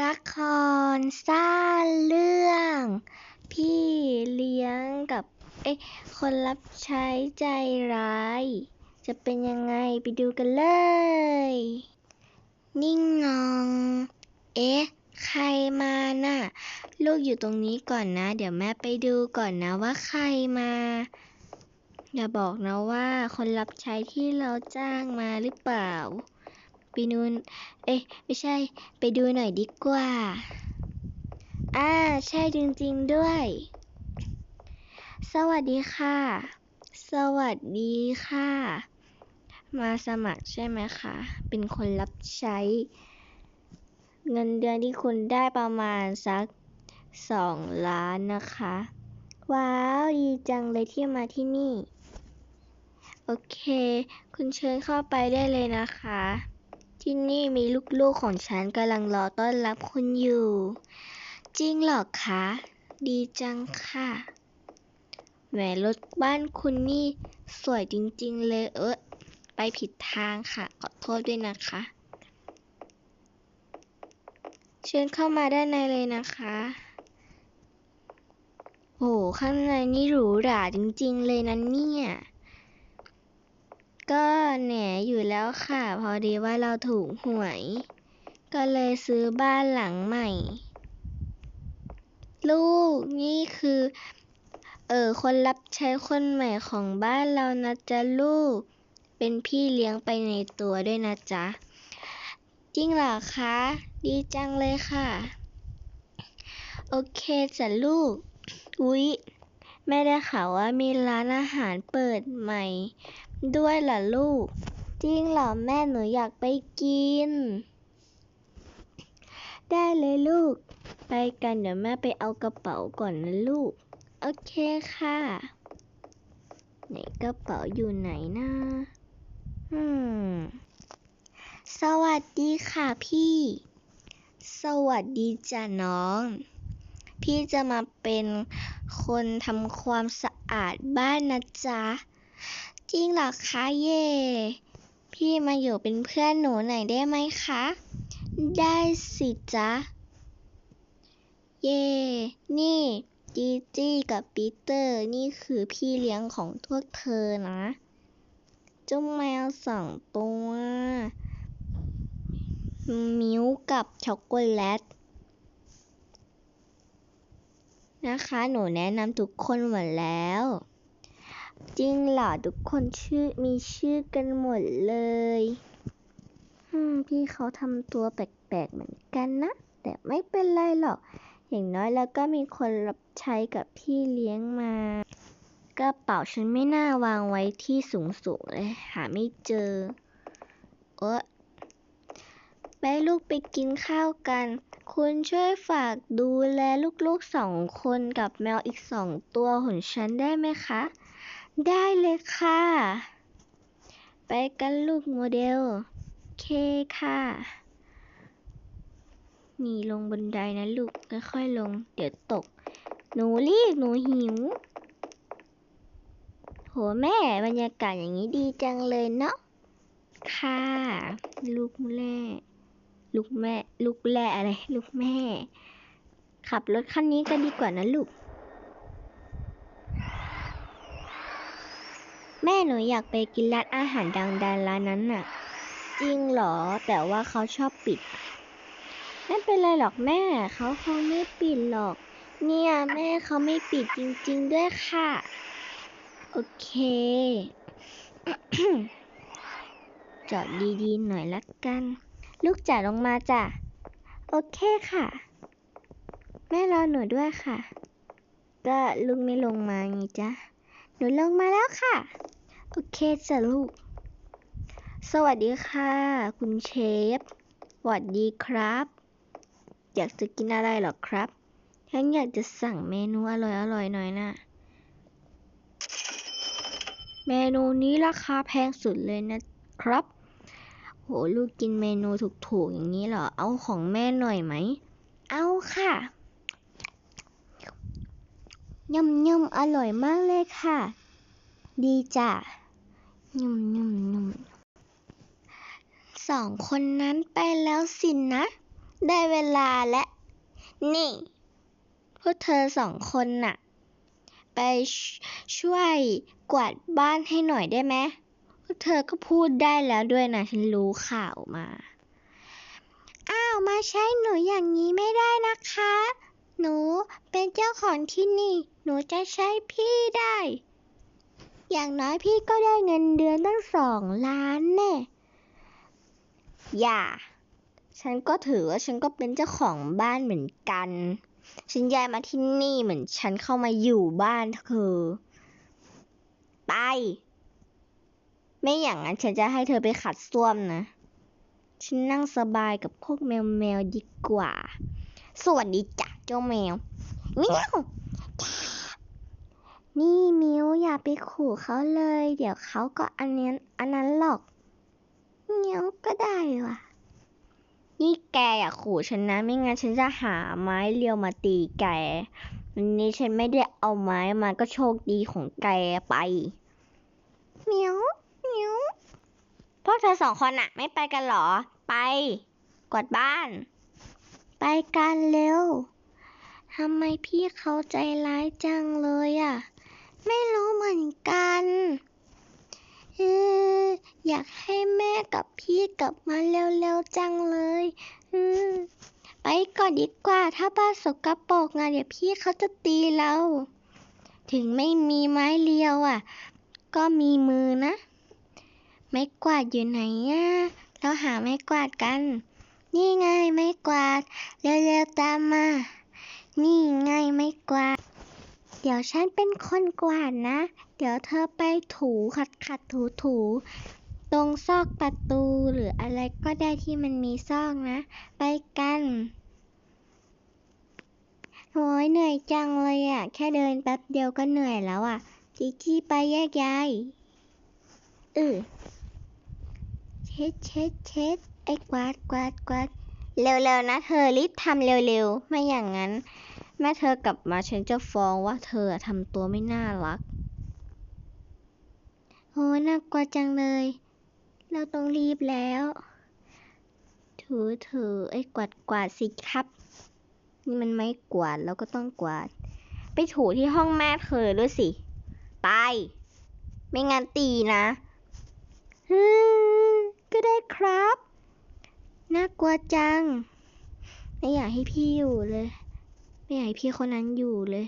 ละครสร้างเรื่อง พี่เลี้ยงกับเอ๊ะคนรับใช้ใจร้าย จะเป็นยังไงไปดูกันเลย นิ่งนอง เอ๊ะ ใครมาน่ะ ลูกอยู่ตรงนี้ก่อนนะ เดี๋ยวแม่ไปดูก่อนนะว่าใครมาอย่าบอกนะว่าคนรับใช้ที่เราจ้างมาหรือเปล่า ไปนูนเอ๊ะไม่ใช่ ไปดูหน่อยดีกว่า อ่า ใช่จริงๆด้วย สวัสดีค่ะ สวัสดีค่ะ มาสมัครใช่ไหมคะ เป็นคนรับใช้ เงินเดือนที่คุณได้ประมาณสักสองล้านนะคะ ว้าว ดีจังเลยที่มาที่นี่ โอเค คุณเชิญเข้าไปได้เลยนะคะ ที่นี่มีลูกๆของฉันกำลังรอต้อนรับคุณอยู่ จริงเหรอคะ ดีจังค่ะ แหมรถบ้านคุณนี่สวยจริงๆเลยเออไปผิดทางค่ะ ขอโทษด้วยนะคะ เชิญเข้ามาด้านในเลยนะคะ โห ข้างในนี่หรูหราจริงๆเลยนะเนี่ย ก็แหนอยู่แล้วค่ะ พอดีว่าเราถูกหวย ก็เลยซื้อบ้านหลังใหม่ ลูกนี่คือ เออคนรับใช้คนใหม่ของบ้านเรานะจ๊ะลูก เป็นพี่เลี้ยงไปในตัวด้วยนะจ๊ะ จริงเหรอคะ ดีจังเลยค่ะ โอเคจ้ะลูก อุ๊ยแม่ได้ข่าวว่ามีร้านอาหารเปิดใหม่ ด้วยเหรอลูก จริงเหรอแม่หนูอยากไปกิน ได้เลยลูก ไปกันเดี๋ยวแม่ไปเอากระเป๋าก่อนนะลูก โอเคค่ะ ไหนกระเป๋าอยู่ไหนนะอืม สวัสดีค่ะพี่ สวัสดีจ้ะน้อง พี่จะมาเป็นคนทำความสะอาดบ้านนะจ๊ะ จริงเหรอคะเย่พี่มาอยู่เป็นเพื่อนหนูหน่อยได้ไหมคะ ได้สิจ๊ะ เย่นี่จีจี้กับปีเตอร์นี่คือพี่เลี้ยงของพวกเธอนะเจ้าแมวสองตัวมิวกับช็อกโกแลตนะคะ หนูแนะนำทุกคนหมดแล้ว จริงเหรอ ทุกคนชื่อมีชื่อกันหมดเลยอืมพี่เขาทำตัวแปลกๆเหมือนกันนะ แต่ไม่เป็นไรหรอก อย่างน้อยแล้วก็มีคนรับใช้กับพี่เลี้ยงมากระเป๋าฉันไม่น่าวางไว้ที่สูงๆเลย หาไม่เจอ เออไปลูกไปกินข้าวกัน คุณช่วยฝากดูแลลูกๆสองคนกับแมวอีกสองตัวของฉันได้ไหมคะ ได้เลยค่ะ ไปกันลูกโมเดล เคค่ะ นี่ลงบันไดนะลูก ค่อยๆลง เดี๋ยวตก หนูรีบหนูหิว โหแม่บรรยากาศอย่างนี้ดีจังเลยเนาะ ค่ะ ลูกแม่ลูกแม่ ลูกแร่อะไร ลูกแม่ ขับรถคันนี้กันดีกว่านะลูก แม่หนูอยากไปกินร้านอาหารดังๆร้านนั้นน่ะ จริงเหรอ แต่ว่าเขาชอบปิด ไม่เป็นไรหรอกแม่ เขาคงไม่ปิดหรอก เนี่ยแม่เขาไม่ปิดจริง ๆ ด้วยค่ะ โอเค จอดดีๆหน่อยละกัน ลูกจ๋าลงมาจ้ะ โอเคค่ะ แม่รอหนูด้วยค่ะ ก็ลุงไม่ลงมาไงจ๊ะหนูลงมาแล้วค่ะ โอเคจ้ะลูก สวัสดีค่ะ คุณเชฟสวัสดีครับ อยากจะกินอะไรหรอครับฉันอยากจะสั่งเมนูอร่อยๆหน่อยนะเมนูนี้ราคาแพงสุดเลยนะครับ โหลูกกินเมนูถูกๆอย่างนี้เหรอ เอาของแม่หน่อยไหม เอาค่ะยำยำอร่อยมากเลยค่ะ ดีจ้ะ ยำยำยำสองคนนั้นไปแล้วสินะ ได้เวลาและ นี่ พวกเธอสองคนน่ะ ไปชช่วยกวาดบ้านให้หน่อยได้ไหมพวกเธอก็พูดได้แล้วด้วยนะ ฉันรู้ข่าวมา อ้าว มาใช้หนูอย่างนี้ไม่ได้นะคะ หนูเป็นเจ้าของที่นี่ หนูจะใช้พี่ได้ อย่างน้อยพี่ก็ได้เงินเดือนตั้งสองล้านแน่ อย่า ฉันก็ถือว่าฉันก็เป็นเจ้าของบ้านเหมือนกัน ฉันย้ายมาที่นี่เหมือนฉันเข้ามาอยู่บ้านเธอ ไป ไม่อย่างนั้นฉันจะให้เธอไปขัดส้วมนะ ฉันนั่งสบายกับพวกแมวแมวดีกว่า สวัสดีจ้ะเจ้าแมวเมียวนี่มิว อย่าไปขู่เขาเลย เดี๋ยวเขาก็อันนี้นอันนั้นหรอกเมียวก็ได้ว่ะ นี่แกอย่าขู่ฉันนะ ไม่งั้นฉันจะหาไม้เรียวมาตีแกวันนี้ฉันไม่ได้เอาไม้มาก็โชคดีของแกไปเหมียวเหมียวพวกเธอสองคนอะไม่ไปกันเหรอ ไป กวาดบ้าน ไปกันเร็วทำไมพี่เขาใจร้ายจังเลยอะ ไม่รู้เหมือนกันเอออยากให้แม่กับพี่กลับมาเร็วๆจังเลยไปก่อนดีกว่า ถ้าบ้านสกปรกงานเดี๋ยวพี่เขาจะตีเรา ถึงไม่มีไม้เรียวอะ ก็มีมือนะ ไม้กวาดอยู่ไหนอะเราหาไม้กวาดกัน นี่ไงไม้กวาด เร็วๆตามมา นี่ไงไม้กวาด เดี๋ยวฉันเป็นคนกวาดนะ เดี๋ยวเธอไปถูขัดขัดถูถูตรงซอกประตูหรืออะไรก็ได้ที่มันมีซอกนะ ไปกัน โหยเหนื่อยจังเลยอะ แค่เดินแป๊บเดียวก็เหนื่อยแล้วอะจีจี้ไปแยกย้ายเออเช็ดเช็ดเช็ดไอ้กวาดกวาดกวาดเร็วๆนะเธอรีบทำเร็วๆ ไม่อย่างนั้น แม่เธอกลับมาฉันจะฟ้องว่าเธอทำตัวไม่น่ารัก โหน่ากลัวจังเลย เราต้องรีบแล้ว ถือถือไอ้กวาดกวาดสิครับ นี่มันไม่กวาดแล้วก็ต้องกวาด ไปถูที่ห้องแม่เธอด้วยสิ ไป ไม่งั้นตีนะฮก็ได้ครับ น่ากลัวจัง ไม่อยากให้พี่อยู่เลย ไม่อยากให้พี่คนนั้นอยู่เลย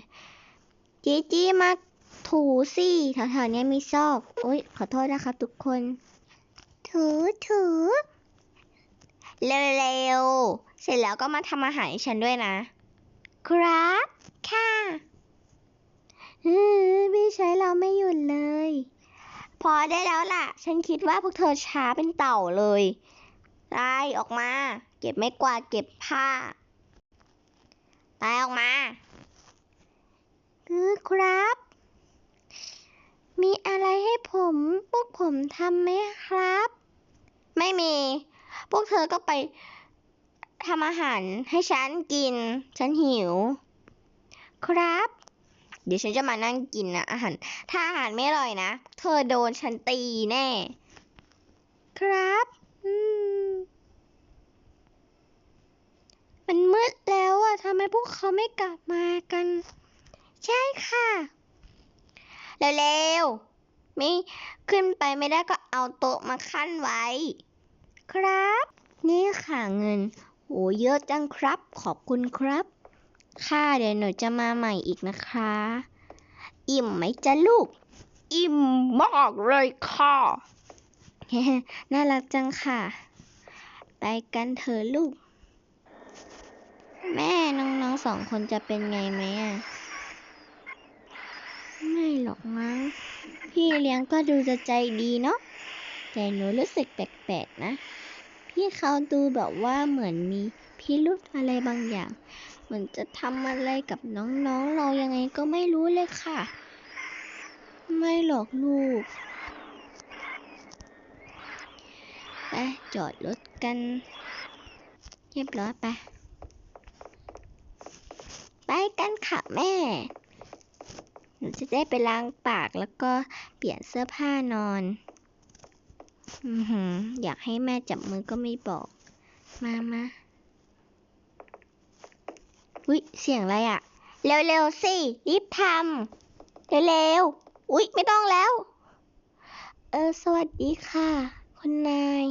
จีจี้มาถูสิแถวๆนี้มีซอก โอ๊ย ขอโทษนะคะทุกคน ถูถูเร็วๆ เสร็จแล้วก็มาทำอาหารให้ฉันด้วยนะ ครับ ค่ะออพี่ใช้เราไม่หยุดเลย พอได้แล้วล่ะ ฉันคิดว่าพวกเธอช้าเป็นเต่าเลยไล่ออกมา เก็บไม่กวาดเก็บผ้า ไล่ออกมาคือครับ มีอะไรให้ผมพวกผมทำไหมครับ ไม่มี พวกเธอก็ไปทำอาหารให้ฉันกิน ฉันหิว ครับ เดี๋ยวฉันจะมานั่งกินนะอาหาร ถ้าอาหารไม่อร่อยนะ เธอโดนฉันตีแน่ ครับ อืม มันมืดแล้วอะทำไมพวกเขาไม่กลับมากัน ใช่ค่ะเร็วๆไม่ขึ้นไปไม่ได้ก็เอาโต๊ะมาขั้นไว้ ครับ นี่ค่ะเงินโอ้เยอะจังครับ ขอบคุณครับ ค่ะเดี๋ยวหนูจะมาใหม่อีกนะคะ อิ่มไหมจ๊ะลูก อิ่มมากเลยค่ะน่ารักจังค่ะ ไปกันเถอะลูก แม่น้องๆสองคนจะเป็นไงไหมอะ ไม่หรอกมั้ง พี่เลี้ยงก็ดูจะใจดีเนาะ แต่หนูรู้สึกแปลกๆนะ พี่เขาดูแบบว่าเหมือนมีพิรุธอะไรบางอย่าง เหมือนจะทำอะไรกับน้องๆ เรายังไงก็ไม่รู้เลยค่ะ ไม่หรอกลูก ไปจอดรถกัน เรียบร้อยไป ไปกันค่ะแม่หนูจะได้ไปล้างปากแล้วก็เปลี่ยนเสื้อผ้านอน อือหือ อยากให้แม่จับมือก็ไม่บอก มามาวิเสียงอะไรอะเร็วๆสิ รีบทำเร็วๆอุ๊ยไม่ต้องแล้ว เออ สวัสดีค่ะ คุณนาย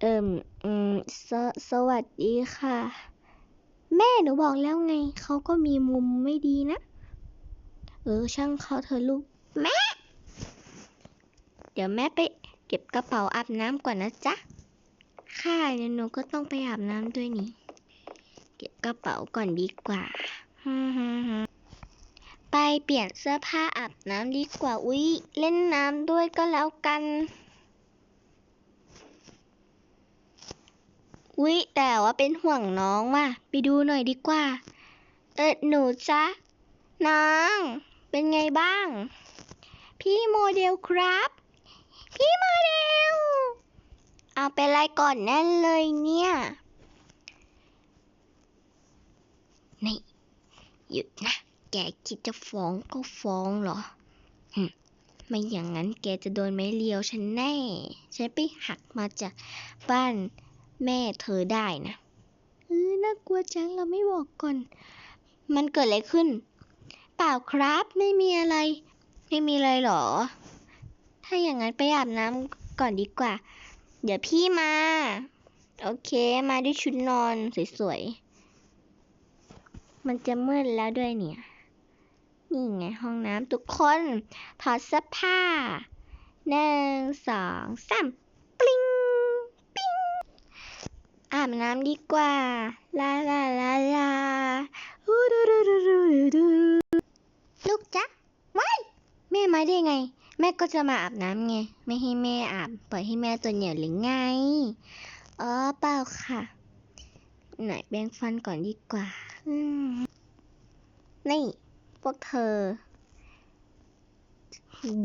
เอิมอืมสสวัสดีค่ะ แม่หนูบอกแล้วไง เขาก็มีมุมไม่ดีนะ เออช่างเขาเธอะลูก แม่ เดี๋ยวแม่ไปเก็บกระเป๋าอาบน้ำก่อนนะจ๊ะ ค่ะเดี๋ยวหนูก็ต้องไปอาบน้ำด้วยนี่ เก็บกระเป๋าก่อนดีกว่า ไปเปลี่ยนเสื้อผ้าอาบน้ำดีกว่า อุ๊ย เล่นน้ำด้วยก็แล้วกัน อุ๊ยแต่ว่าเป็นห่วงน้องว่ะ ไปดูหน่อยดีกว่า เออหนูจ๊ะ น้อง เป็นไงบ้าง พี่โมเดลครับ พี่โมเดล เอาเป็นไรก่อนแน่นเลยเนี่ย นี่ หยุดนะ แกคิดจะฟ้องก็ฟ้องเหรอหึไม่อย่างนั้นแกจะโดนไม้เลียวฉันแน่ ฉันไปหักมาจากบ้าน แม่เธอได้นะเออน่ากลัวจังเราไม่บอกก่อน มันเกิดอะไรขึ้น เปล่าครับไม่มีอะไร ไม่มีอะไรหรอ ถ้าอย่างนั้นไปอาบน้ำก่อนดีกว่า เดี๋ยวพี่มา โอเคมาด้วยชุดนอนสวยๆ มันจะมืดแล้วด้วยเนี่ย นี่ไงห้องน้ำทุกคน ถอดเสื้อผ้าหนึ่งสองสามปลิ้งปิ้ง อาบน้ำดีกว่า ลาลาลาลาฮูดูดูดูดูดูดูลูกจ๊ะว้ายแม่มาได้ไง แม่ก็จะมาอาบน้ำไง ไม่ให้แม่อาบ ปล่อยให้แม่ตัวเหนียวหรือไงอ๋อเปล่าค่ะ ไหนแบ่งฟันก่อนดีกว่าอืนี่ พวกเธอ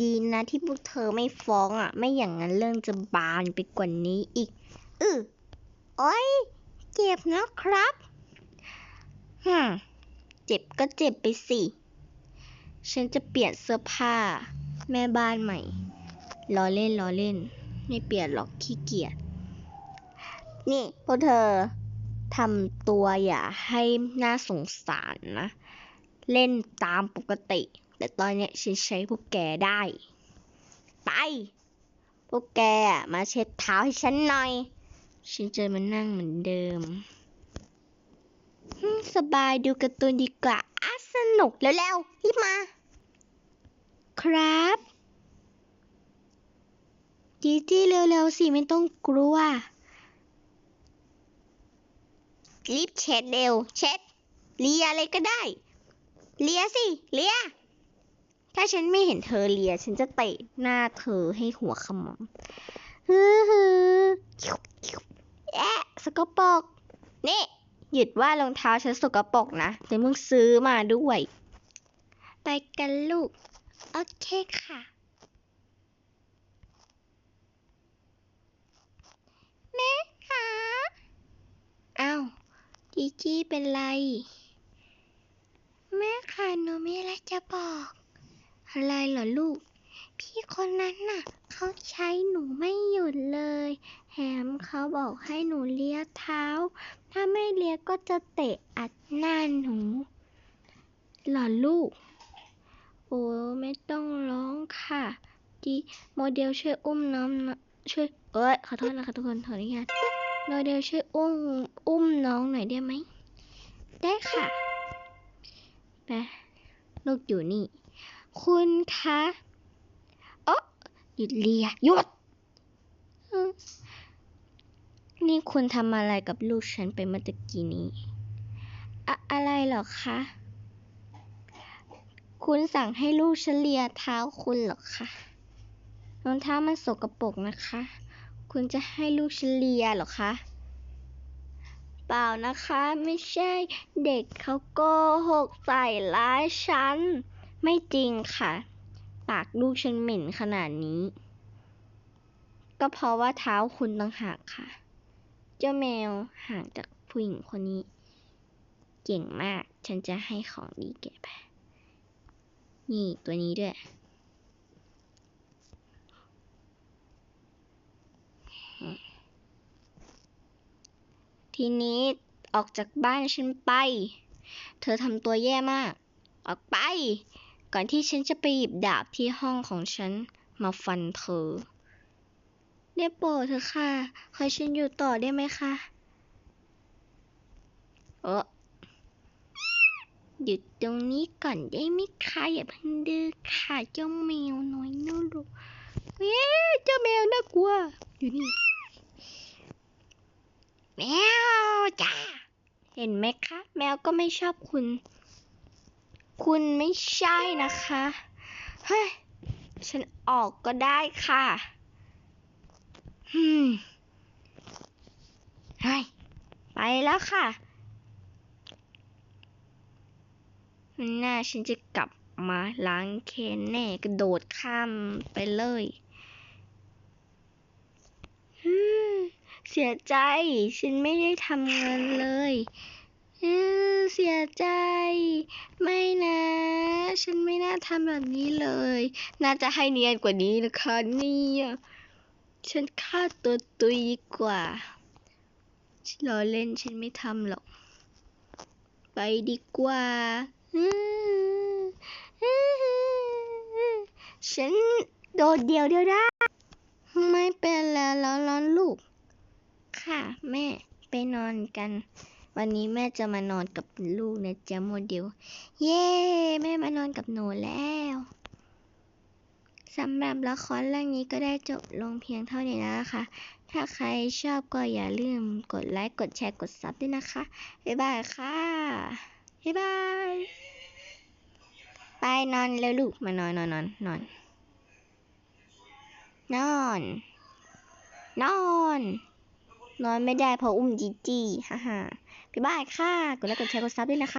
ดีนะที่พวกเธอไม่ฟ้องอะ ไม่อย่างนั้นเรื่องจะบานไปกว่านี้อีก อือ โอ้ยเจ็บนะครับฮึเจ็บก็เจ็บไปสิ ฉันจะเปลี่ยนเสื้อผ้า แม่บ้านใหม่ล้อเล่นล้อเล่น ไม่เปลี่ยนหรอกขี้เกียจ นี่พวกเธอทำตัวอย่าให้น่าสงสารนะ เล่นตามปกติ แต่ตอนเนี้ยฉันใช้พวกแกได้ ไป พวกแกมาเช็ดเท้าให้ฉันหน่อย ฉันจะมานั่งเหมือนเดิม สบายดูการ์ตูนดีกว่าอะสนุกเร็วๆรีบมา ครับ จีจี้เร็วๆสิ ไม่ต้องกลัว รีบเช็ดเร็ว เช็ดเลียอะไรก็ได้ เลียสิ เลีย ถ้าฉันไม่เห็นเธอเลีย ฉันจะเตะหน้าเธอให้หัวขมำฮือฮือ แอะสกปรกนี่ หยุดว่ารองเท้าฉันสกปรกนะแต่มึงซื้อมาด้วย ไปกันลูก โอเคค่ะ แม่คะอ้าวจีจี้เป็นไร แม่ค่ะหนูมีอะไรจะบอก อะไรเหรอลูก พี่คนนั้นน่ะ เขาใช้หนูไม่หยุดเลย มเขาบอกให้หนูเลียเท้า ถ้าไม่เลียก็จะเตะอัดหน้าหนูเหรอลูก โอ้ไม่ต้องร้องค่ะ ดีโมเดลช่วยอุ้มน้องช่วย เอ้ย ขอโทษนะคะทุกคนขออนุญาตโมเดลช่วยอุ้ม อุ้มน้องหน่อยได้ไหม ได้ค่ะไปลูกอยู่นี่ คุณคะอ๋อหยุดเลียหยุด นี่คุณทำอะไรกับลูกฉันไปเมื่อตะกี้นี้อะอะไรเหรอคะ คุณสั่งให้ลูกฉันเลียเท้าคุณเหรอคะรองเท้ามันสกปรกนะคะ คุณจะให้ลูกฉันเลียเหรอคะ เปล่านะคะ ไม่ใช่เด็กเขาโกหกใส่ร้ายฉัน ไม่จริงค่ะ ปากลูกฉันเหม็นขนาดนี้ ก็เพราะว่าเท้าคุณต่างหากค่ะ เจ้าแมวห่างจากผู้หญิงคนนี้ เก่งมาก ฉันจะให้ของดีแก่ไปนี่ตัวนี้ด้วย ทีนี้ออกจากบ้านฉันไป เธอทำตัวแย่มาก ออกไป ก่อนที่ฉันจะไปหยิบดาบที่ห้องของฉันมาฟันเธอ ได้โปรดเถอะค่ะ ขอฉันอยู่ต่อได้ไหมคะเออหยุดตรงนี้ก่อนได้ไหมคะอย่าเพิ่งดื้อค่ะเจ้าแมวน้อยน่ารักเอ๊ะเจ้าแมวน่ากลัว อยู่นี่ แมวจ้าเห็นไหมคะ แมวก็ไม่ชอบคุณ คุณไม่ใช่นะคะ เฮ้ย ฉันออกก็ได้ค่ะ เฮ้ยไปแล้วค่ะมันหน้าฉันจะกลับมาล้างแค้นแน่กระโดดข้ามไปเลยเสียใจ ฉันไม่ได้ทำเงินเลยเออเสียใจ ไม่นะ ฉันไม่น่าทำแบบนี้เลย น่าจะให้เนียนกว่านี้นะคะเนี่ย ฉันฆ่าตัวตุยดีกว่า ฉันล้อเล่นฉันไม่ทำหรอก ไปดีกว่า ฉันโดดเดี่ยวเดียวได้ ไม่เป็นแล้วแล้วแล้วลูก ค่ะแม่ไปนอนกัน วันนี้แม่จะมานอนกับลูกนะจ๊ะโมเดล เย้ แม่มานอนกับหนูแล้ว สำหรับละครเรื่องนี้ก็ได้จบลงเพียงเท่านี้แล้วนะคะ ถ้าใครชอบก็อย่าลืมกดไลค์ กดแชร์ กดซับด้วยนะคะ บ๊ายบายค่ะ บ๊ายบาย ไปนอนแล้วลูก มานอนนอนนอนนอน นอน นอน นอนไม่ได้เพราะอุ้มจีจี้ฮ่าฮ่าบ๊ายบายค่ะ กดไลค์ กดแชร์ กดซับด้วยนะคะ